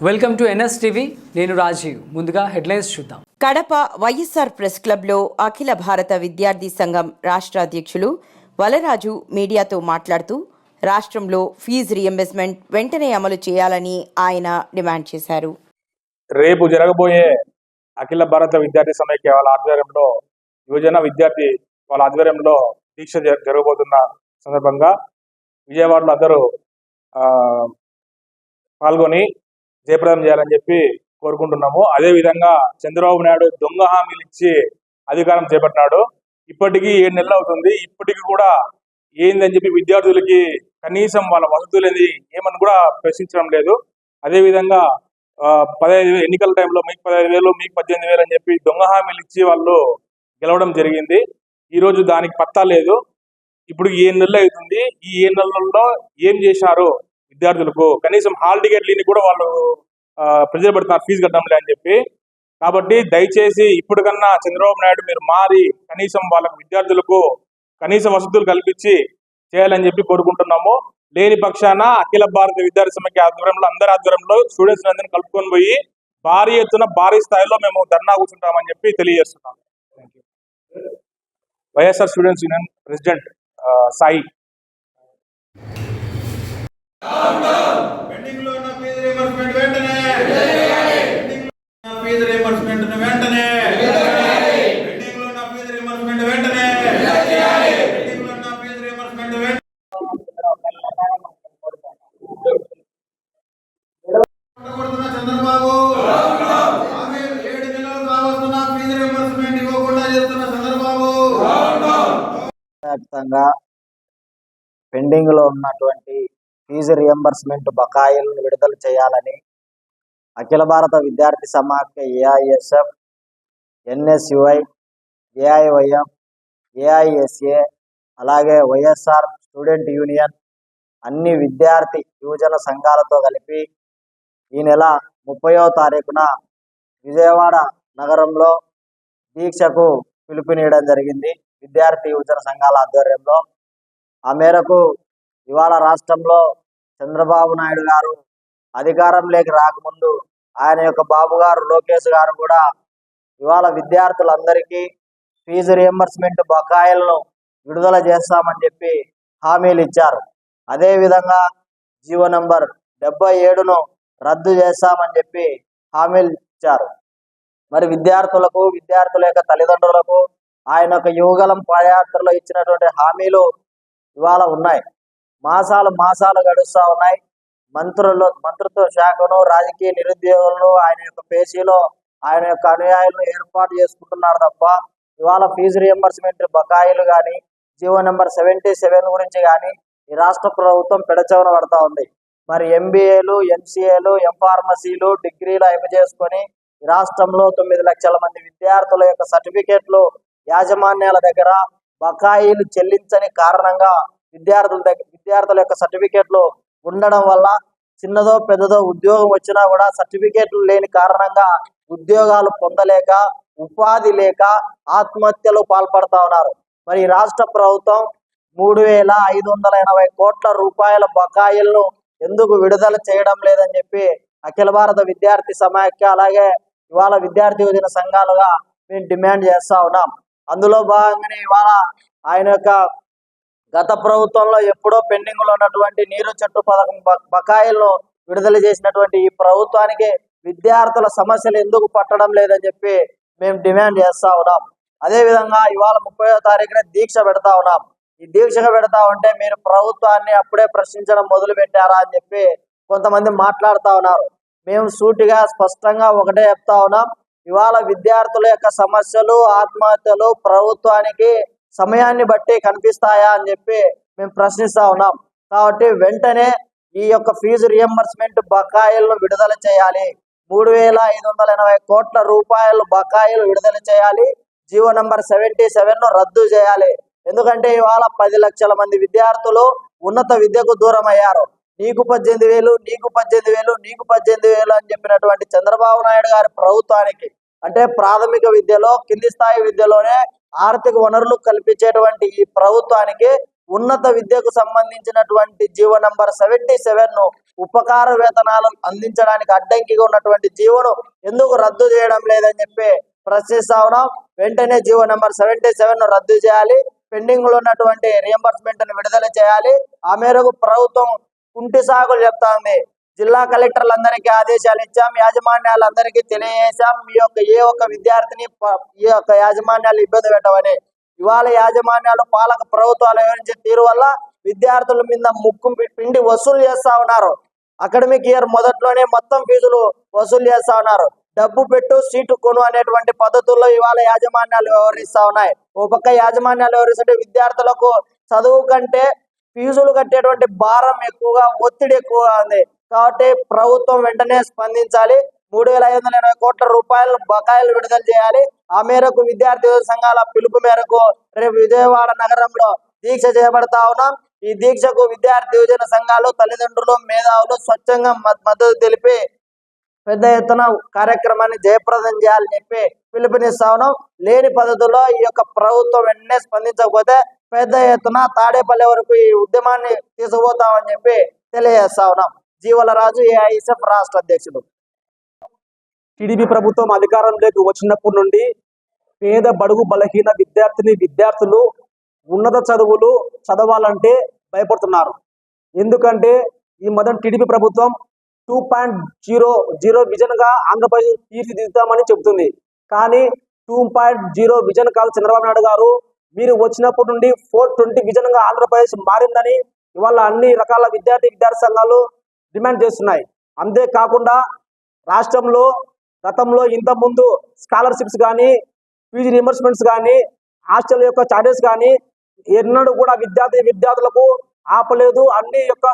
Welcome to NS TV నేను రాజీవ్. ముందుగా headlines చూద్దాం. కడప వైఎస్ఆర్ ప్రెస్ క్లబ్లో అఖిల భారత విద్యార్థి సంఘం రాష్ట్ర అధ్యక్షులు వలరాజు మీడియాతో మాట్లాడుతూ రాష్ట్రంలో ఫీజు రియంబర్స్మెంట్ వెంటనే అమలు చేయాలని ఆయన డిమాండ్ చేశారు. రేపు జరగబోయే అఖిల భారత విద్యార్థి సమైక్య వాళ్ళ ఆధ్వర్యంలో యువజన విద్యార్థి వాళ్ళ ఆధ్వర్యంలో దీక్ష జరగబోతున్న సందర్భంగా విజయవాడలో అందరూ ఆ, పాల్గొని జయప్రదం చేయాలని చెప్పి కోరుకుంటున్నాము. అదే విధంగా చంద్రబాబు నాయుడు దొంగ హామీలు ఇచ్చి అధికారం చేపట్టినాడు. ఇప్పటికీ ఏడు నెలలు అవుతుంది. ఇప్పటికి కూడా ఏందని చెప్పి విద్యార్థులకి కనీసం వాళ్ళ వసతులు అనేది ఏమని కూడా ప్రశ్నించడం లేదు. అదే విధంగా ఆ, పదహైదు వేలు ఎన్నికల టైంలో మీకు పదహైదు వేలు మీకు పద్దెనిమిది వేలు అని చెప్పి దొంగ హామీలు ఇచ్చి వాళ్ళు గెలవడం జరిగింది. ఈ రోజు దానికి పత్తా లేదు. ఇప్పుడు ఏడు నెలలు అవుతుంది. ఈ ఏడు నెలల్లో ఏం చేశారు? విద్యార్థులకు కనీసం హాల్ టికెట్లని కూడా వాళ్ళు ప్రెజర్ ప్రజలు పెడుతున్నారు ఫీజు కట్టడం అని చెప్పి. కాబట్టి దయచేసి ఇప్పటికన్నా చంద్రబాబు నాయుడు మీరు మారి కనీసం వాళ్ళకు విద్యార్థులకు కనీస వసతులు కల్పించి చేయాలని చెప్పి కోరుకుంటున్నాము. లేని పక్షాన అఖిల భారత విద్యార్థి సమైక్య ఆధ్వర్యంలో అందరి ఆధ్వర్యంలో స్టూడెంట్స్ అందరినీ కలుపుకొని పోయి భారీ ఎత్తున భారీ స్థాయిలో మేము ధర్నా కూర్చుంటామని చెప్పి తెలియజేస్తున్నాం. YSR students union president Sai పెండింగ్లో ఉన్న ఫీజు రీయింబర్స్మెంట్ వెంటనే. పెండింగ్లో ఉన్న ఫీజు వెంటనే. పెండింగ్లో ఉన్న ఫీజు వెంటనే. పెండింగ్లో ఉన్న ఫీజు వెంటనే. చంద్రబాబు. ఏడు నెలలు కావస్తున్న ఫీజు రీయింబర్స్మెంట్ ఇవ్వకుండా చేస్తున్న చంద్రబాబు. వ్యాప్తంగా పెండింగ్లో ఉన్నటువంటి ఫీజు రియంబర్స్మెంట్ బకాయిలను విడుదల చేయాలని అఖిల భారత విద్యార్థి సమాఖ్య ఏఐఎస్ఎఫ్ ఎన్ఎస్యుఐ ఏఐవైఎం ఏఐఎస్ఏ అలాగే వైఎస్ఆర్ స్టూడెంట్ యూనియన్ అన్ని విద్యార్థి యువజన సంఘాలతో కలిపి ఈ నెల ముప్పయో తారీఖున విజయవాడ నగరంలో దీక్షకు పిలుపునియడం జరిగింది. విద్యార్థి యువజన సంఘాల ఆధ్వర్యంలో ఆ మేరకు ఇవాళ రాష్ట్రంలో చంద్రబాబు నాయుడు గారు అధికారంలోకి రాకముందు ఆయన యొక్క బాబు గారు లోకేష్ గారు కూడా ఇవాళ విద్యార్థులందరికీ ఫీజు రియంబర్స్మెంట్ బకాయిలను విడుదల చేస్తామని చెప్పి హామీలు ఇచ్చారు. అదేవిధంగా జీవో నంబర్ డెబ్బై ఏడును రద్దు చేస్తామని చెప్పి హామీలు ఇచ్చారు. మరి విద్యార్థులకు విద్యార్థుల యొక్క తల్లిదండ్రులకు ఆయన యొక్క యువగలం పాదయాత్రలో ఇచ్చినటువంటి హామీలు ఇవాళ ఉన్నాయి. మాసాలు మాసాలు గడుస్తూ ఉన్నాయి. మంత్రులు మంత్రిత్వ శాఖను రాజకీయ నిరుద్యోగులను ఆయన యొక్క పేషీలో ఆయన యొక్క అనుయాయులను ఏర్పాటు చేసుకుంటున్నారు తప్ప ఇవాళ ఫీజు రియంబర్స్మెంట్ బకాయిలు కానీ జీవో నెంబర్ సెవెంటీ సెవెన్ గురించి కానీ ఈ రాష్ట్ర ప్రభుత్వం పెడచవన పడతా ఉంది. మరి ఎంబీఏలు ఎంసీఏలు ఎంఫార్మసీలు డిగ్రీలు అయిపోయి ఈ రాష్ట్రంలో తొమ్మిది లక్షల మంది విద్యార్థుల యొక్క సర్టిఫికేట్లు యాజమాన్యాల దగ్గర బకాయిలు చెల్లించని కారణంగా విద్యార్థుల దగ్గర విద్యార్థుల యొక్క సర్టిఫికేట్లు ఉండడం వల్ల చిన్నదో పెద్దదో ఉద్యోగం వచ్చినా కూడా సర్టిఫికేట్లు లేని కారణంగా ఉద్యోగాలు పొందలేక ఉపాధి లేక ఆత్మహత్యలు పాల్పడతా ఉన్నారు. మరి రాష్ట్ర ప్రభుత్వం మూడు వేల ఐదు వందల ఎనభై కోట్ల రూపాయల బకాయిలను ఎందుకు విడుదల చేయడం లేదని చెప్పి అఖిల భారత విద్యార్థి సమాఖ్య అలాగే ఇవాళ విద్యార్థి యువజన సంఘాలుగా మేము డిమాండ్ చేస్తా ఉన్నాం. అందులో భాగంగానే ఇవాళ ఆయన యొక్క గత ప్రభుత్వంలో ఎప్పుడో పెండింగ్లో ఉన్నటువంటి నీరు చెట్టు పథకం బకాయిలను విడుదల చేసినటువంటి ఈ ప్రభుత్వానికి విద్యార్థుల సమస్యలు ఎందుకు పట్టడం లేదని చెప్పి మేము డిమాండ్ చేస్తా ఉన్నాం. అదే విధంగా ఇవాళ ముప్పయో తారీఖున దీక్ష పెడతా ఉన్నాం. ఈ దీక్షగా పెడతా ఉంటే మీరు ప్రభుత్వాన్ని అప్పుడే ప్రశ్నించడం మొదలు పెట్టారా అని చెప్పి కొంతమంది మాట్లాడుతా ఉన్నారు. మేము సూటిగా స్పష్టంగా ఒకటే చెప్తా ఉన్నాం. ఇవాళ విద్యార్థుల యొక్క సమస్యలు ఆత్మహత్యలు ప్రభుత్వానికి సమయాన్ని బట్టి కనిపిస్తాయా అని చెప్పి మేము ప్రశ్నిస్తా ఉన్నాం. కాబట్టి వెంటనే ఈ యొక్క ఫీజు రియంబర్స్మెంట్ బకాయిలను విడుదల చేయాలి. మూడు వేల ఐదు వందల ఎనభై కోట్ల రూపాయలు బకాయిలు విడుదల చేయాలి. జీవో నంబర్ సెవెంటీ సెవెన్ను రద్దు చేయాలి. ఎందుకంటే ఇవాళ పది లక్షల మంది విద్యార్థులు ఉన్నత విద్యకు దూరం అయ్యారు నీకు పద్దెనిమిది వేలు నీకు పద్దెనిమిది వేలు నీకు పద్దెనిమిది వేలు అని చెప్పినటువంటి చంద్రబాబు నాయుడు గారి ప్రభుత్వానికి అంటే ప్రాథమిక విద్యలో కింది స్థాయి విద్యలోనే ఆర్థిక వనరులు కల్పించేటువంటి ఈ ప్రభుత్వానికి ఉన్నత విద్యకు సంబంధించినటువంటి జీవో నంబర్ సెవెంటీ సెవెన్ను ఉపకార వేతనాలు అందించడానికి అడ్డంకిగా ఉన్నటువంటి జీవోను ఎందుకు రద్దు చేయడం లేదని చెప్పి ప్రశ్నిస్తా ఉన్నాం. వెంటనే జీవో నెంబర్ సెవెంటీ సెవెన్ను రద్దు చేయాలి. పెండింగ్లో ఉన్నటువంటి రియంబర్స్మెంట్ను విడుదల చేయాలి. ఆ మేరకు ప్రభుత్వం కుంటి సాగులు చెప్తా ఉంది. జిల్లా కలెక్టర్లందరికీ ఆదేశాలు ఇచ్చాం. యాజమాన్యాలందరికీ తెలియజేశాం మీ యొక్క ఏ ఒక్క విద్యార్థిని ఈ యొక్క యాజమాన్యాలు ఇబ్బంది పెట్టవని. ఇవాళ యాజమాన్యాలు పాలక ప్రభుత్వాలు వివరించే తీరు వల్ల విద్యార్థుల మీద ముక్కు పిండి వసూలు చేస్తా ఉన్నారు. అకాడమిక్ ఇయర్ మొదట్లోనే మొత్తం ఫీజులు వసూలు చేస్తా ఉన్నారు. డబ్బు పెట్టు సీటు కొను అనేటువంటి పద్ధతుల్లో ఇవాళ యాజమాన్యాలు వ్యవహరిస్తా ఉన్నాయి. ఓ పక్క యాజమాన్యాలు వ్యవహరిస్తుంటే విద్యార్థులకు చదువు కంటే ఫీజులు కట్టేటువంటి భారం ఎక్కువగా ఒత్తిడి ఎక్కువగా ఉంది. కాబట్టి ప్రభుత్వం వెంటనే స్పందించాలి. మూడు వేల ఐదు వందల ఎనభై కోట్ల రూపాయలు బకాయిలు విడుదల చేయాలి. ఆ మేరకు విద్యార్థి సంఘాల పిలుపు మేరకు రేపు విజయవాడ నగరంలో దీక్ష చేపడతా ఉన్నాం. ఈ దీక్షకు విద్యార్థి యువజన సంఘాలు తల్లిదండ్రులు మేధావులు స్వచ్ఛంగా మద్దతు తెలిపి పెద్ద ఎత్తున కార్యక్రమాన్ని జయప్రదం చేయాలని చెప్పి పిలుపునిస్తా ఉన్నాం. లేని పద్ధతిలో ఈ యొక్క ప్రభుత్వం వెంటనే స్పందించకపోతే పెద్ద ఎత్తున తాడేపల్లి వరకు ఈ ఉద్యమాన్ని తీసుకుపోతామని చెప్పి తెలియజేస్తా ఉన్నాం. జీవల రాజు ఏఐఎస్ఎఫ్ రాష్ట్ర అధ్యక్షుడు టీడీపీ ప్రభుత్వం అధికారంలోకి వచ్చినప్పటి నుండి పేద బడుగు బలహీన విద్యార్థిని విద్యార్థులు ఉన్నత చదువులు చదవాలంటే భయపడుతున్నారు. ఎందుకంటే ఈ మొదటి టీడీపీ ప్రభుత్వం టూ పాయింట్ జీరో జీరో విజన్గా ఆంధ్రప్రదేశ్ తీర్చిదిద్దామని చెబుతుంది. కానీ టూ పాయింట్ జీరో విజన్ కాదు చంద్రబాబు నాయుడు గారు. మీరు వచ్చినప్పటి నుండి ఫోర్ ట్వంటీ విజన్గా ఆంధ్రప్రదేశ్ మారిందని ఇవాళ అన్ని రకాల విద్యార్థి విద్యార్థి సంఘాలు డిమాండ్ చేస్తున్నాయి. అంతేకాకుండా రాష్ట్రంలో గతంలో ఇంతకుముందు ముందు స్కాలర్షిప్స్ కానీ ఫీజు రియంబర్స్మెంట్స్ కానీ హాస్టల్ యొక్క చార్జెస్ కానీ ఎన్నడూ కూడా విద్యార్థి విద్యార్థులకు ఆపలేదు. అన్ని యొక్క